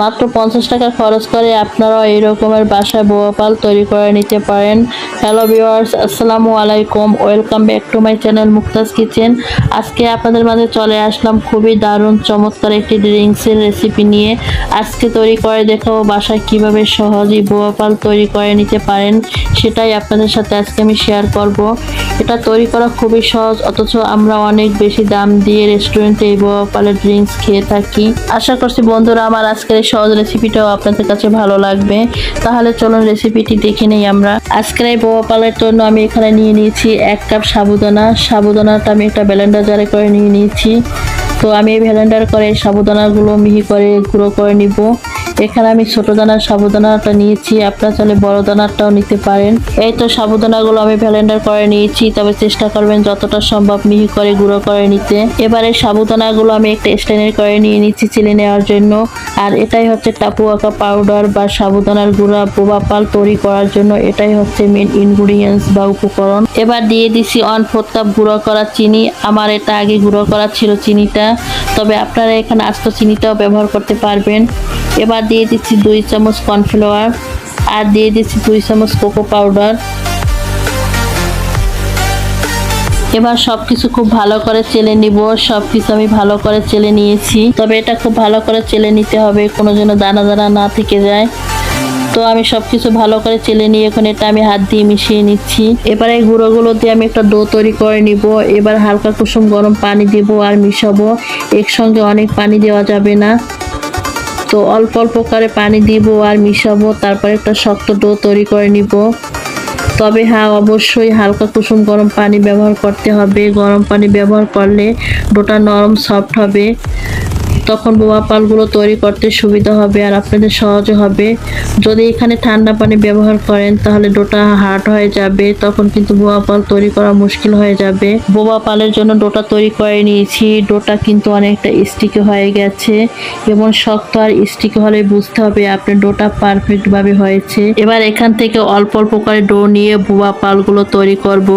মাত্র পঞ্চাশ টাকা খরচ করে আপনারাও এই রকমের বাসায় বোয়া পাল তৈরি করে নিতে পারেন। হ্যালো ভিউয়ার্স আসসালামু আলাইকুম। Welcome back to my channel Muktaj kitchen আজকে আপনাদের মাঝে চলে আসলাম খুবই দারুণ, চমৎকার একটি ড্রিঙ্কসের রেসিপি নিয়ে। আজকে তৈরি করে দেখাবো বাসায় কীভাবে সহজেই বোয়া পাল তৈরি করে নিতে পারেন, সেটাই আপনাদের সাথে আজকে আমি শেয়ার করব। এটা তৈরি করা খুবই সহজ, অথচ আমরা অনেক বেশি দাম দিয়ে রেস্টুরেন্টে এই বোয়া পালের ড্রিঙ্কস খেয়ে থাকি। আশা করছি বন্ধুরা আমার আজকের সহজ রেসিপিটাও আপনাদের কাছে ভালো লাগবে। তাহলে চলুন রেসিপিটি দেখে নেই আমরা। আজকের এই বোয়া পালের জন্য আমি এখানে নিয়ে নিয়েছি এক কাপ সাবুদানা। সাবুদানাটা আমি একটা ব্যালেন্ডার জারে করে নিয়ে নিয়েছি। তো আমি এই ভ্যালেন্ডার করে সাবুদানাগুলো মিহি করে গুঁড়ো করে নিব। এখানে আমি ছোট দানার সাবুদানাটা নিয়েছি। আপনারা চাইলে বড় দানাটাও নিতে পারেন। এই তো সাবুদানাগুলো আমি ব্লেন্ডার করে নিয়েছি। তবে চেষ্টা করবেন যতটা সম্ভব মিহি করে গুঁড়ো করে নিতে। এবারে সাবুদানাগুলো আমি একটা স্ট্যান্ডার করে নিয়ে নিচ্ছি চিলি নেওয়ার জন্য। আর এটাই হচ্ছে টাপুয়াকা পাউডার বা সাবুদানার গুঁড়া বোবা পাল তৈরি করার জন্য। এটাই হচ্ছে মেন ইনগ্রিডিয়েন্টস বা উপকরণ। এবার দিয়ে দিছি অন কাপ গুঁড়ো করা চিনি। আমার এটা আগে গুঁড়ো করা ছিল চিনিটা। তবে আপনারা এখানে আস্ত চিনিটাও ব্যবহার করতে পারবেন। এবার দিয়ে দিচ্ছি দুই চামচ কর্নফ্লাওয়ার আর দিয়ে দিচ্ছি দুই চামচ কোকো পাউডার। এবার সবকিছু খুব ভালো করে চেলে নিব। সবকিছু আমি ভালো করে চেলে নিয়েছি। তবে এটা খুব ভালো করে চেলে নিতে হবে, কোনো যেন দানা দানা না থেকে যায়। তো আমি সবকিছু ভালো করে চেলে নিয়ে এখন এটা আমি হাত দিয়ে মিশিয়ে নিচ্ছি। এবার এই গুঁড়োগুলো দিয়ে আমি একটা ডো তৈরি করে নিব। এবার হালকা কুসুম গরম পানি দিব আর মিশাবো। একসঙ্গে অনেক পানি দেওয়া যাবে না। তো অল্প অল্প করে পানি দিব আর মিশাবো, তারপর একটা শক্ত ডো তৈরি করে নিব। তবে হ্যাঁ অবশ্যই হালকা কুসুম গরম পানি ব্যবহার করতে হবে। গরম পানি ব্যবহার করলে ডোটা নরম সফট হবে। তখন বোয়া পালগুলো তৈরি করতে সুবিধা হবে আর আপনাদের সহজে হবে। যদি এখানে ঠান্ডা পানি ব্যবহার করেন, তাহলে ডোটা হার্ড হয়ে যাবে। তখন কিন্তু বোয়া পাল তৈরি করা মুশকিল হয়ে যাবে। বোবা পালের জন্য ডোটা তৈরি করে নিয়েছি। ডোটা কিন্তু অনেকটা স্টিকি হয়ে গেছে। এবং শক্ত আর স্টিকি হলে বুঝতে হবে আপনার ডোটা পারফেক্ট ভাবে হয়েছে। এবার এখান থেকে অল্প অল্প করে ডো নিয়ে বোবা পালগুলো তৈরি করব।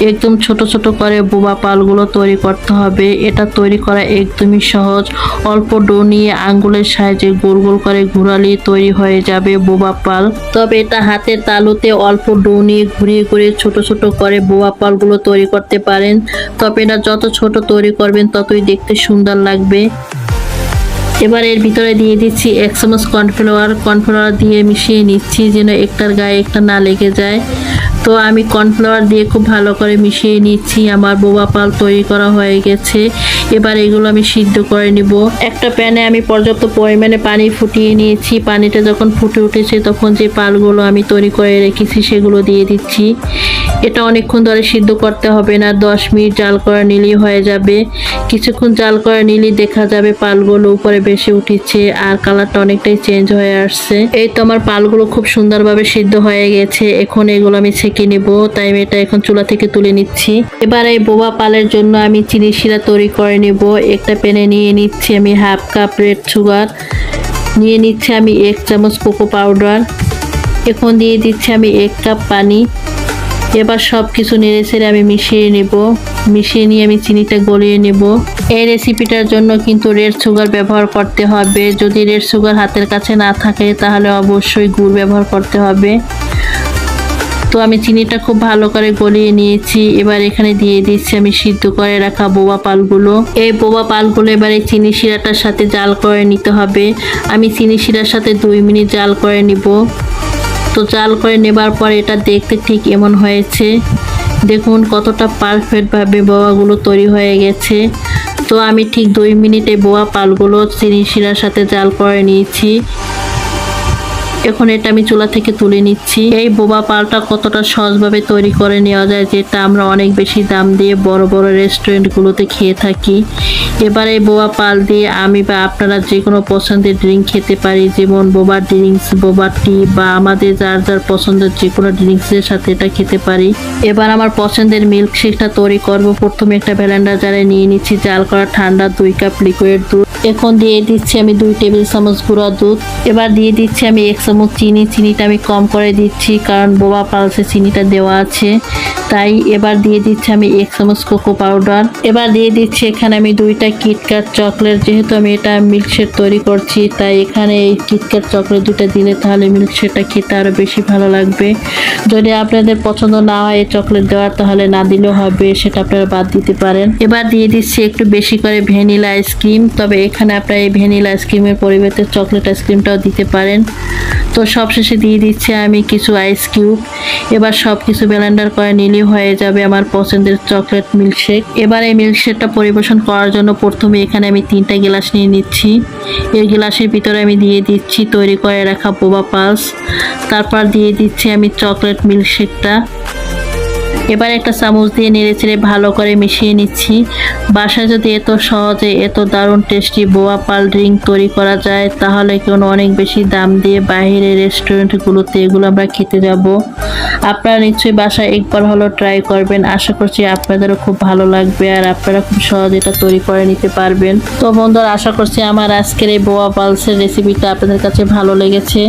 একদম ছোট ছোট করে বোবা পালগুলো তৈরি করতে হবে। এটা তৈরি করা একদমই সহজ। অল্প ডো নিয়ে আঙ্গুলের সাহায্যে গোল গোল করে ঘুরালে তৈরি হয়ে যাবে বোবা পাল। তবে এটা হাতের তালুতে অল্প ডো নিয়ে ঘুরিয়ে ঘুরিয়ে ছোট ছোট করে বোবা পালগুলো তৈরি করতে পারেন। তবে এটা যত ছোট তৈরি করবেন, ততই দেখতে সুন্দর লাগবে। এবার এর ভিতরে দিয়ে দিচ্ছি এক চামচ কর্নফ্লাওয়ার। কর্নফ্লাওয়ার দিয়ে মিশিয়ে নিচ্ছি যেন একটার গায়ে একটা না লেগে যায়। তো আমি কর্নফ্লাওয়ার দিয়ে খুব ভালো করে মিশিয়ে নিচ্ছি। আমার বোবা পাল তৈরি করা হয়ে গেছে। এবার এগুলো আমি সিদ্ধ করে নিব। একটা প্যানে আমি পর্যাপ্ত পরিমাণে পানি ফুটিয়ে নিয়েছি। পানিটা যখন ফুটে উঠেছে তখন যে পালগুলো আমি তৈরি করে রেখেছি সেগুলো দিয়ে দিচ্ছি। এটা অনেকক্ষণ ধরে সিদ্ধ করতে হবে না, দশ মিনিট জাল করে নিলেই হয়ে যাবে। কিছুক্ষণ জাল করে নিলেই দেখা যাবে পালগুলো উপরে বেশি উঠেছে আর কালারটা অনেকটাই চেঞ্জ হয়ে আসছে। এই তো আমার পালগুলো খুব সুন্দরভাবে সিদ্ধ হয়ে গেছে, এখন এগুলো আমি ছেঁকে নিব, তাই আমি এটা এখন চুলা থেকে তুলে নিচ্ছি। এবার এই বোবা পালের জন্য আমি চিনি শিরা তৈরি করে নেব, একটা প্যানে নিয়ে নিচ্ছি আমি হাফ কাপ রেড সুগার, নিয়ে নিচ্ছি আমি এক চামচ কোকো পাউডার, এখন দিয়ে দিচ্ছি আমি এক কাপ পানি। এবার সব কিছু নেড়ে ছেড়ে আমি মিশিয়ে নেব। মিশিয়ে নিয়ে আমি চিনিটা গলিয়ে নেব। এই রেসিপিটার জন্য কিন্তু রেড সুগার ব্যবহার করতে হবে। যদি রেড সুগার হাতের কাছে না থাকে, তাহলে অবশ্যই গুড় ব্যবহার করতে হবে। তো আমি চিনিটা খুব ভালো করে গলিয়ে নিয়েছি। এবার এখানে দিয়ে দিচ্ছি আমি সিদ্ধ করে রাখা বোবা পালগুলো। এই বোবা পালগুলো এবার এই চিনি শিরাটার সাথে জাল করে নিতে হবে। আমি চিনি শিরার সাথে দুই মিনিট জাল করে নিব। তো জাল করে নেবার পর এটা দেখতে ঠিক এমন হয়েছে। দেখুন কতটা পারফেক্টভাবে বোয়াগুলো তৈরি হয়ে গেছে। তো আমি ঠিক দুই মিনিটে বোয়া পালগুলো চিনি শিরার সাথে জাল করে নিয়েছি। এখন এটা আমি চুলা থেকে তুলে নিচ্ছি। এই বোবা পালটা কতটা সহজভাবে তৈরি করে নেওয়া যায় যেটা আমরা অনেক বেশি দাম দিয়ে বড় বড় রেস্টুরেন্টগুলোতে খেয়ে থাকি। এবার বোবা পাল দিয়ে আমি বা আপনারা যে কোনো পছন্দের ড্রিঙ্ক খেতে পারি, যেমন বোবা ড্রিঙ্কস বোবা টি বা আমাদের যার যার পছন্দের যে কোনো ড্রিঙ্কসের সাথে এটা খেতে পারি। এবার আমার পছন্দের মিল্কশেকটা তৈরি করব। প্রথমে একটা ব্যালেন্ডার জারে নিয়ে নিচ্ছি, জাল করা ঠান্ডা দুই কাপ লিকুইড দুধ। এখন দিয়ে দিচ্ছি আমি দুই টেবিল চামচ গুঁড়া দুধ। এবার দিয়ে দিচ্ছি আমি এক চামচ চামচ চিনি, চিনিটা আমি কম করে দিচ্ছি কারণ বোবা পালসে চিনিটা দেওয়া আছে। তাই এবার দিয়ে দিচ্ছি আমি এক চামচ কোকো পাউডার। এবার দিয়ে দিচ্ছি এখানে আমি দুইটা কিটক্যাট চকলেট। যেহেতু আমি এটা মিল্কশেক তৈরি করছি, তাই এখানে এই কিটক্যাট চকলেট দুটা দিলে তাহলে মিল্কশেকটা খেতে আরও বেশি ভালো লাগবে। যদি আপনাদের পছন্দ না হয় এই চকলেট দেওয়ার, তাহলে না দিলেও হবে, সেটা আপনারা বাদ দিতে পারেন। এবার দিয়ে দিচ্ছি একটু বেশি করে ভ্যানিলা আইসক্রিম। তবে এখানে আপনারা এই ভ্যানিলা আইসক্রিমের পরিবর্তে চকলেট আইসক্রিমটাও দিতে পারেন। তো সবশেষে দিয়ে দিচ্ছি আমি কিছু আইস কিউব এবার সব কিছু ব্লেন্ডার করে নিলেই হয়ে যাবে আমার পছন্দের চকলেট মিল্কশেক এবার এই মিল্কশেকটা পরিবেশন করার জন্য প্রথমে এখানে আমি তিনটা গ্লাস নিয়ে নিচ্ছি। এই গ্লাসের ভিতরে আমি দিয়ে দিচ্ছি তৈরি করে রাখা বোবা পালস তারপর দিয়ে দিচ্ছি আমি চকলেট মিল্কশেকটা এবার একটা চামচ দিয়ে নেড়ে চেড়ে ভালো করে মিশিয়ে নিচ্ছি। বাসায় যদি এত সহজে এত দারুণ টেস্টি বোয়া পাল ড্রিঙ্ক তৈরি করা যায়, তাহলে কোনো অনেক বেশি দাম দিয়ে বাইরের রেস্টুরেন্টগুলোতে এগুলো আমরা খেতে যাব? আপনারা নিশ্চয়ই বাসায় একবার হলো ট্রাই করবেন। আশা করছি আপনাদেরও খুব ভালো লাগবে আর আপনারা খুব সহজে এটা তৈরি করে নিতে পারবেন। তো বন্ধুরা, আশা করছি আমার আজকের এই বোয়া পালসের রেসিপিটা আপনাদের কাছে ভালো লেগেছে।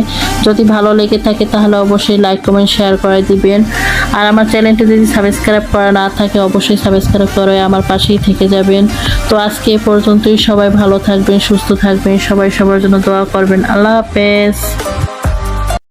যদি ভালো লেগে থাকে, তাহলে অবশ্যই লাইক কমেন্ট শেয়ার করে দিবেন। আর আমার চ্যানেলটি যদি সাবস্ক্রাইব করা না থাকে, অবশ্যই সাবস্ক্রাইব করে আমার পাশেই থেকে যাবেন। তো আজকে এ পর্যন্তই, সবাই ভালো থাকবেন, সুস্থ থাকবেন, সবাই সবার জন্য দোয়া করবেন। আল্লাহ হাফেজ।